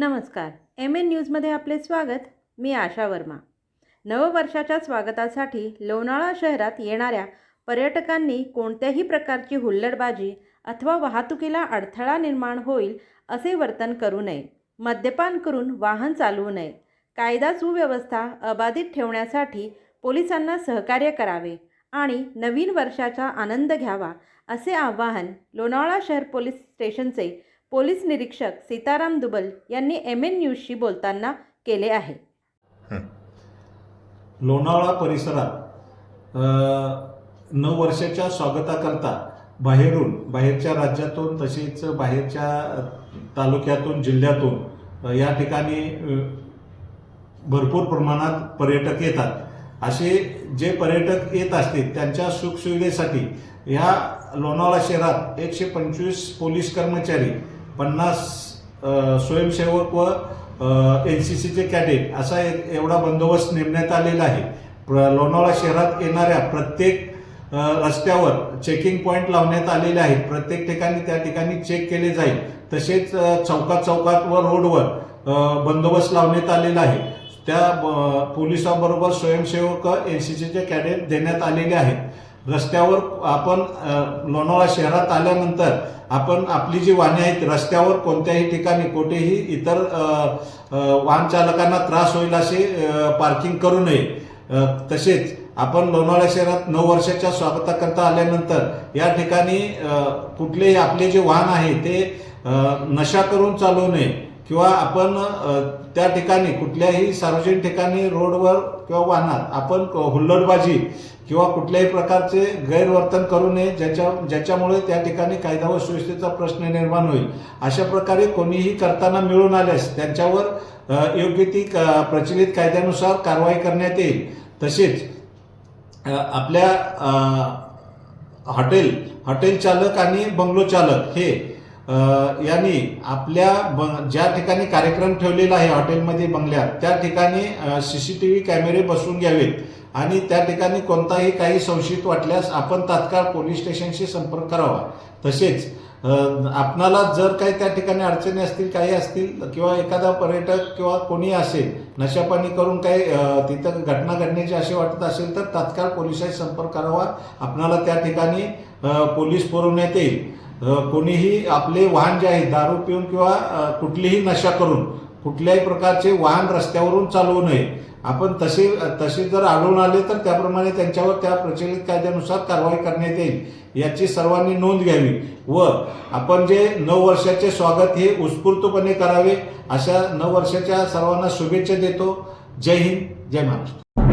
नमस्कार. M N न्यूजमध्ये आपले स्वागत. मी आशा वर्मा. नववर्षाच्या स्वागतासाठी लोणाळा शहरात येणाऱ्या पर्यटकांनी कोणत्याही प्रकारची हुल्लडबाजी अथवा वाहतुकीला अडथळा निर्माण होईल असे वर्तन करू नये. मद्यपान करून वाहन चालवू नये. कायदा सुव्यवस्था अबाधित ठेवण्यासाठी पोलिसांना सहकार्य करावे आणि नवीन वर्षाचा आनंद घ्यावा असे आवाहन लोणावळा शहर पोलीस स्टेशनचे पोलीस निरीक्षक सीताराम दुबल यांनी एम एन न्यूजशी बोलताना केले आहे. लोणावळा परिसरात अ, नववर्षाच्या स्वागताकरता बाहेरून बाहेरच्या राज्यातून तसेच बाहेरच्या तालुक्यातून जिल्ह्यातून या ठिकाणी भरपूर प्रमाणात पर्यटक येतात. असे जे पर्यटक येत असतील त्यांच्या सुखसुविधेसाठी ह्या लोणावळा शहरात एकशे पंचवीस पोलीस कर्मचारी पन्नास स्वयंसेवक व एन सी सीचे कॅडेट असा एक एवढा बंदोबस्त नेमण्यात आलेला आहे. प्र लोणावळा शहरात येणाऱ्या प्रत्येक रस्त्यावर चेकिंग पॉईंट लावण्यात आलेले आहेत. प्रत्येक ठिकाणी त्या ठिकाणी चेक केले जाईल. तसेच चौकात चौकात व रोडवर बंदोबस्त लावण्यात आलेला आहे. त्या पोलिसांबरोबर स्वयंसेवक एन सी सीचे कॅडेट देण्यात आलेले आहेत. रस्त्यावर आपण लोणावळा शहरात आल्यानंतर आपण आपली जी वाहने आहेत रस्त्यावर कोणत्याही ठिकाणी कुठेही इतर वाहन चालकांना त्रास होईल असे पार्किंग करू नये. तसेच आपण लोणावळा शहरात नऊ वर्षाच्या स्वागताकरता आल्यानंतर या ठिकाणी कुठलेही आपले जे वाहन आहे ते नशा करून चालवू नये. किंवा आपण त्या ठिकाणी कुठल्याही सार्वजनिक ठिकाणी रोडवर किंवा वाहनात आपण हुल्लडबाजी किंवा कुठल्याही प्रकारचे गैरवर्तन करू नये ज्याच्या ज्याच्यामुळे त्या ठिकाणी कायदा व सुव्यवस्थेचा प्रश्न निर्माण होईल. अशा प्रकारे कोणीही करताना मिळून आल्यास त्यांच्यावर योग्य ती क- प्रचलित कायद्यानुसार कारवाई करण्यात येईल. तसेच आपल्या हॉटेल हॉटेल चालक आणि बंगलो चालक हे यांनी आपल्या ब- ज्या ठिकाणी कार्यक्रम ठेवलेला आहे हॉटेलमध्ये बंगल्यात त्या ठिकाणी सी सी टी व्ही कॅमेरे बसवून घ्यावेत. आणि त्या ठिकाणी कोणताही काही संशयित वाटल्यास आपण तात्काळ पोलीस स्टेशनशी संपर्क करावा. तसेच आपणाला जर काही त्या ठिकाणी अडचणी असतील काही असतील किंवा एखादा पर्यटक किंवा कोणी असेल नशापाणी करून काही तिथं घटना घडण्याची असे वाटत असेल तर तात्काळ पोलिसांशी संपर्क करावा. आपणाला त्या ठिकाणी पोलीस पुरवण्यात येईल. कोणीही आपले वाहन जे आहे दारू पिऊन किंवा कुठलीही नशा करून कुठल्याही प्रकारचे वाहन रस्त्यावरून चालवू नये. आपण तसे तसे जर आढळून आले तर त्याप्रमाणे त्यांच्यावर त्या प्रचलित कायद्यानुसार कारवाई करण्यात येईल. याची सर्वांनी नोंद घ्यावी व आपण जे नऊ वर्षाचे स्वागत हे उत्स्फूर्तपणे करावे अशा नऊ वर्षाच्या सर्वांना शुभेच्छा देतो. जय हिंद जय महाराष्ट्र.